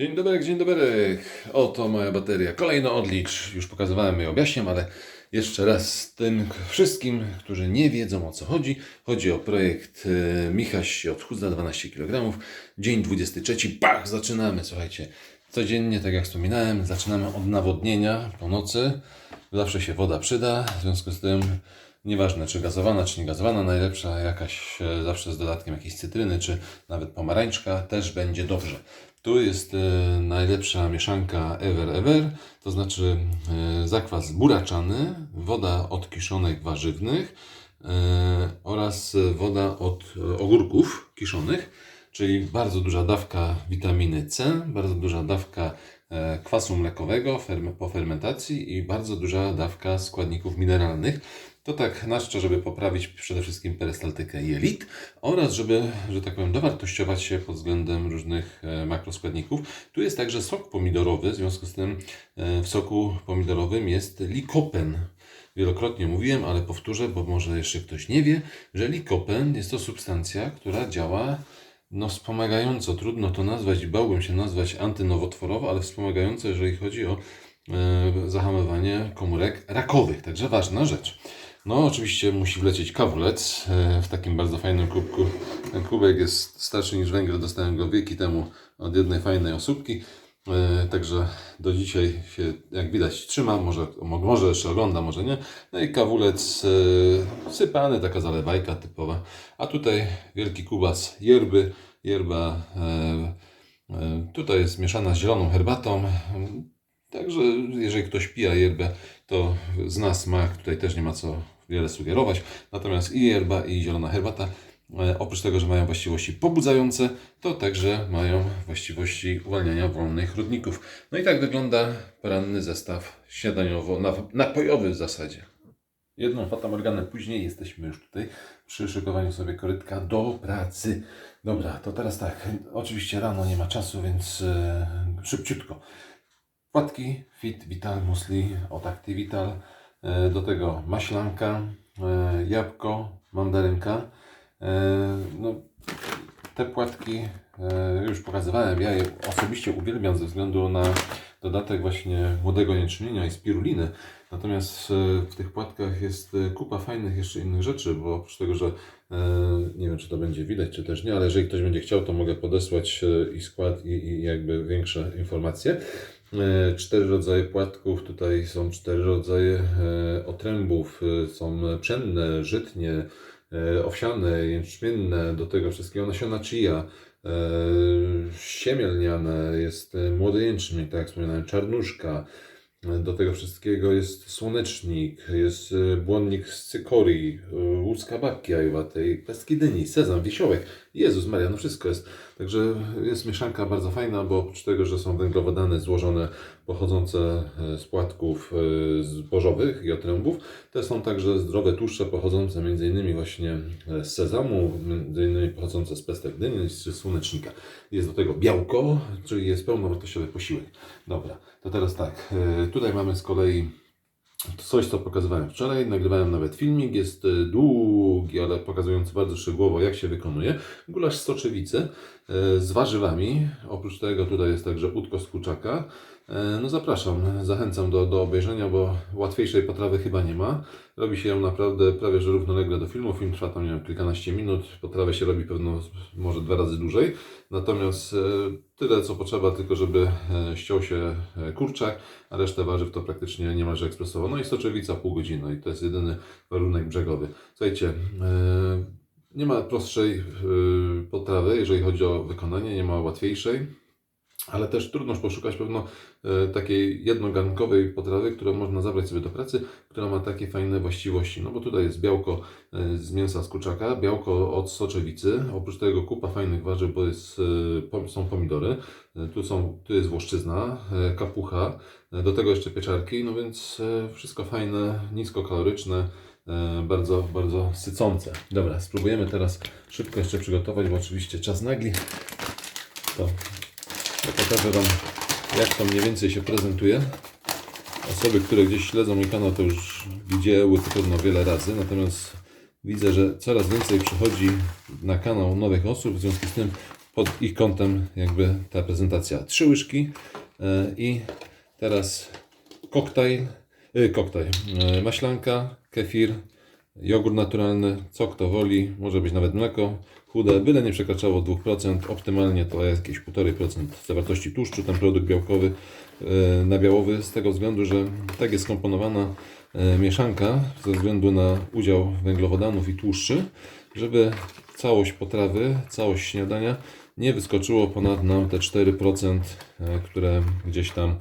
Dzień dobry, dzień dobry. Oto moja bateria. Kolejno odlicz. Już pokazywałem i objaśniam, ale jeszcze raz tym wszystkim, którzy nie wiedzą o co chodzi. Chodzi o projekt e, Michaś się odchudza 12 kg. Dzień 23. Pach! Zaczynamy, słuchajcie. Codziennie, tak jak wspominałem, zaczynamy od nawodnienia po nocy. Zawsze się woda przyda, w związku z tym nieważne czy gazowana, czy nie gazowana, najlepsza jakaś, e, zawsze z dodatkiem jakiejś cytryny, czy nawet pomarańczka, też będzie dobrze. Tu jest e, najlepsza mieszanka Ever Ever, to znaczy e, zakwas buraczany, woda od kiszonek warzywnych oraz woda od ogórków kiszonych, czyli bardzo duża dawka witaminy C, bardzo duża dawka kwasu mlekowego po fermentacji i bardzo duża dawka składników mineralnych. To tak na czczo, żeby poprawić przede wszystkim perystaltykę jelit oraz żeby, że tak powiem, dowartościować się pod względem różnych e, makroskładników. Tu jest także sok pomidorowy, w związku z tym e, w soku pomidorowym jest likopen. Wielokrotnie mówiłem, ale powtórzę, bo może jeszcze ktoś nie wie, że likopen jest to substancja, która działa no wspomagająco, trudno to nazwać bałbym się nazwać antynowotworowo, ale wspomagająco, jeżeli chodzi o e, zahamowanie komórek rakowych. Także ważna rzecz. No, oczywiście musi wlecieć kawulec e, w takim bardzo fajnym kubku. Ten kubek jest starszy niż węgiel, dostałem go wieki temu od jednej fajnej osóbki. E, Także do dzisiaj się, jak widać, trzyma. Może, mo- może jeszcze ogląda, może nie. No i kawulec e, sypany, taka zalewajka typowa. A tutaj wielki kubas yerby. Yerba tutaj jest mieszana z zieloną herbatą. Także jeżeli ktoś pija yerbę, to zna smak. Tutaj też nie ma co wiele sugerować. Natomiast i yerba, i zielona herbata, e, oprócz tego, że mają właściwości pobudzające, to także mają właściwości uwalniania wolnych rodników. No i tak wygląda poranny zestaw śniadaniowo-napojowy w zasadzie. Jedną fatamorganę później jesteśmy już tutaj przy szykowaniu sobie korytka do pracy. Dobra, to teraz tak. Oczywiście rano nie ma czasu, więc e, szybciutko. Płatki Fit Vital Musli od Activital. E, Do tego maślanka, e, jabłko, mandarynka. E, No, te płatki już pokazywałem. Ja je osobiście uwielbiam ze względu na dodatek właśnie młodego jęczmienia i spiruliny. Natomiast w tych płatkach jest kupa fajnych jeszcze innych rzeczy, bo oprócz tego, że nie wiem, czy to będzie widać, czy też nie, ale jeżeli ktoś będzie chciał, to mogę podesłać i skład, i, i jakby większe informacje. E, Cztery rodzaje płatków, tutaj są cztery rodzaje e, otrębów, e, są pszenne, żytnie, owsiane, jęczmienne, do tego wszystkiego nasiona chia, siemielniane, jest młody jęczmień, tak jak wspominałem, czarnuszka, do tego wszystkiego jest słonecznik, jest e, błonnik z cykorii, e, łuska babki ajowatej, pestki dyni, sezam, wisiołek. Jezus Maria, no wszystko jest. Także jest mieszanka bardzo fajna, bo oprócz tego, że są węglowodany złożone pochodzące e, z płatków zbożowych i otrębów, te są także zdrowe tłuszcze pochodzące m.in. właśnie e, z sezamu, m.in. pochodzące z pestek dyni czy słonecznika. Jest do tego białko, czyli jest pełnowartościowy posiłek. Dobra, to teraz tak, tutaj mamy z kolei Coś, co pokazywałem wczoraj, nagrywałem nawet filmik, jest e, długi, ale pokazujący bardzo szczegółowo, jak się wykonuje. Gulasz z soczewicy e, z warzywami. Oprócz tego tutaj jest także udko z kurczaka. E, No zapraszam, zachęcam do, do obejrzenia, bo łatwiejszej potrawy chyba nie ma. Robi się ją naprawdę prawie że równolegle do filmu. Film trwa tam, nie wiem, kilkanaście minut. Potrawę się robi pewno może dwa razy dłużej. Natomiast e, tyle, co potrzeba, tylko żeby e, ściął się kurczak, a resztę warzyw to praktycznie niemalże ekspresowo. No i soczewica pół godziny i to jest jedyny warunek brzegowy. Słuchajcie, nie ma prostszej potrawy, jeżeli chodzi o wykonanie, nie ma łatwiejszej. Ale też trudno poszukać pewno e, takiej jednogarnkowej potrawy, którą można zabrać sobie do pracy, która ma takie fajne właściwości. No bo tutaj jest białko e, z mięsa z kurczaka, białko od soczewicy, oprócz tego kupa fajnych warzyw, bo jest, e, są pomidory, tu, są, tu jest włoszczyzna, kapucha, do tego jeszcze pieczarki, no więc wszystko fajne, niskokaloryczne, bardzo, bardzo sycące. Dobra, spróbujemy teraz szybko jeszcze przygotować, bo oczywiście czas nagli. To pokażę Wam, jak to mniej więcej się prezentuje. Osoby, które gdzieś śledzą mój kanał, to już widziały to pewno wiele razy, natomiast widzę, że coraz więcej przychodzi na kanał nowych osób, w związku z tym pod ich kątem jakby ta prezentacja. Trzy łyżki e, i teraz koktajl, y, koktajl, y, maślanka, kefir, jogurt naturalny, co kto woli, może być nawet mleko chude, byle nie przekraczało 2%, optymalnie to jakieś 1,5% zawartości tłuszczu, ten produkt białkowy, y, nabiałowy, z tego względu, że tak jest skomponowana y, mieszanka, ze względu na udział węglowodanów i tłuszczy, żeby całość potrawy, całość śniadania nie wyskoczyło ponad nam te 4%, e, które gdzieś tam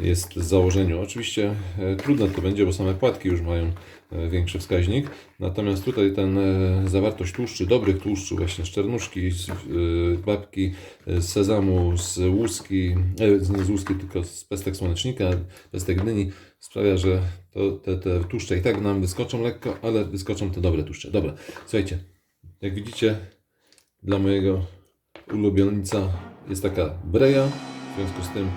jest w założeniu. Oczywiście e, trudne to będzie, bo same płatki już mają e, większy wskaźnik. Natomiast tutaj ten zawartość tłuszczy, dobrych tłuszczy, właśnie z czernuszki, z e, babki, z sezamu, z łuski, z- nie z łuski, tylko z pestek słonecznika, pestek dyni, sprawia, że to, te, te tłuszcze i tak nam wyskoczą lekko, ale wyskoczą te dobre tłuszcze. Dobra, słuchajcie, jak widzicie, dla mojego ulubieńca jest taka breja, w związku z tym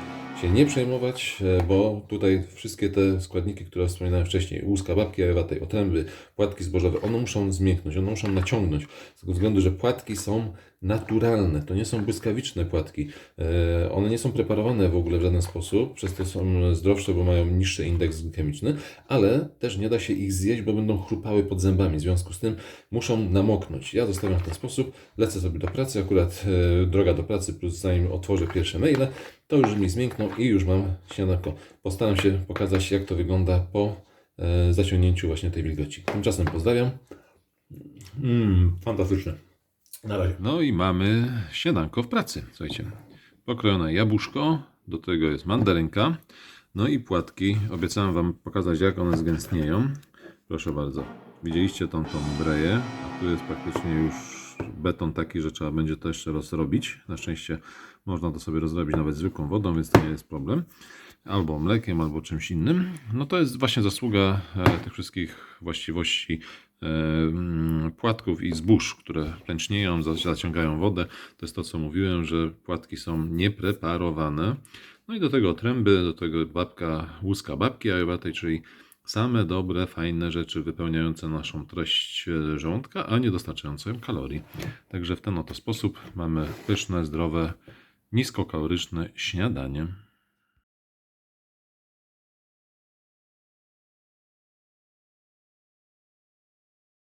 się nie przejmować, e, bo tutaj wszystkie te składniki, które wspominałem wcześniej, łuska babki jajowatej, otręby, płatki zbożowe, one muszą zmięknąć, one muszą naciągnąć, z tego względu, że płatki są naturalne, to nie są błyskawiczne płatki, E, one nie są preparowane w ogóle w żaden sposób, przez to są zdrowsze, bo mają niższy indeks glikemiczny, ale też nie da się ich zjeść, bo będą chrupały pod zębami, w związku z tym muszą namoknąć. Ja zostawiam w ten sposób, lecę sobie do pracy, akurat e, droga do pracy, plus zanim otworzę pierwsze maile, to już mi zmiękną i już mam śniadanko. Postaram się pokazać, jak to wygląda po e, zaciągnięciu właśnie tej wilgoci. Tymczasem pozdrawiam. Mmm, fantastyczne. Na razie. No i mamy śniadanko w pracy. Słuchajcie, pokrojone jabłuszko, do tego jest mandarynka, no i płatki. Obiecałem Wam pokazać, jak one zgęstnieją. Proszę bardzo. Widzieliście tą, tą breję, a tu jest praktycznie już beton taki, że trzeba będzie to jeszcze rozrobić. Na szczęście można to sobie rozrobić nawet zwykłą wodą, więc to nie jest problem. Albo mlekiem, albo czymś innym. No to jest właśnie zasługa e, tych wszystkich właściwości płatków i zbóż, które pęcznieją, za- zaciągają wodę. To jest to, co mówiłem, że płatki są niepreparowane. No i do tego tręby, do tego babka, łuska babki jajowatej, czyli same dobre, fajne rzeczy wypełniające naszą treść e, żołądka, a nie dostarczające kalorii. Także w ten oto sposób mamy pyszne, zdrowe, niskokaloryczne śniadanie.